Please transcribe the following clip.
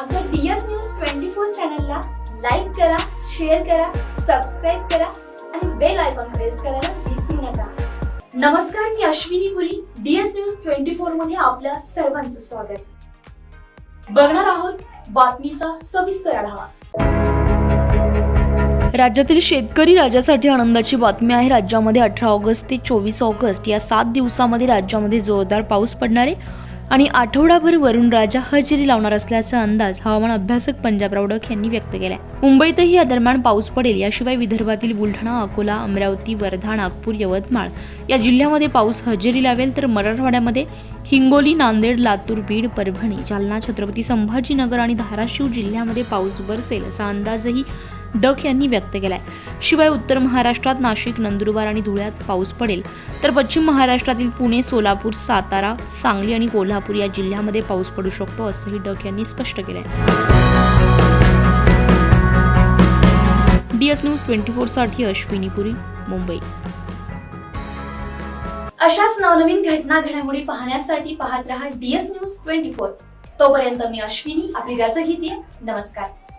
आमच्या DS news twenty four चॅनलला like करा शेअर करा सबस्क्राईब करा आणि बेल आयकॉन प्रेस करायला विसरू नका. नमस्कार मी Ashwini Puri DS news twenty फोरमध्ये आपल्या सर्वांचं स्वागत. बघणार आहोत बातमीचा सविस्तर आढावा. राज्यातील शेतकरी राजासाठी आनंदाची बातमी आहे. राज्यामध्ये अठरा ऑगस्ट ते चोवीस ऑगस्ट या सात दिवसामध्ये राज्यामध्ये जोरदार पाऊस पडणार आहे. आणि आठवडाभर वरुण राजा हजेरी लावणार असल्याचा अंदाज हवामान अभ्यासक पंजाब रावडक यांनी व्यक्त केलाय. मुंबईतही या दरम्यान पाऊस पडेल. याशिवाय विदर्भातील बुलढाणा अकोला अमरावती वर्धा नागपूर यवतमाळ या जिल्ह्यामध्ये पाऊस हजेरी लावेल तर मराठवाड्यामध्ये हिंगोली नांदेड लातूर बीड परभणी जालना छत्रपती संभाजीनगर आणि धाराशिव जिल्ह्यामध्ये पाऊस बरसेल असा अंदाजही डक यांनी व्यक्त केलाय. शिवाय उत्तर महाराष्ट्रात नाशिक नंदुरबार आणि धुळ्यात पाऊस पडेल. तर पश्चिम महाराष्ट्रातील पुणे सोलापूर सातारा सांगली आणि कोल्हापूर या जिल्ह्यामध्ये पाऊस पडू शकतो असंही डक यांनी स्पष्ट केलंय. डीएस न्यूज ट्वेंटी फोरसाठी अश्विनी पुरी मुंबई. अशाच नवनवीन घटना घडामोडी पाहण्यासाठी पाहत रहा डीएस न्यूज ट्वेंटी फोर. तोपर्यंत मी अश्विनी आपली रजा घेते. नमस्कार.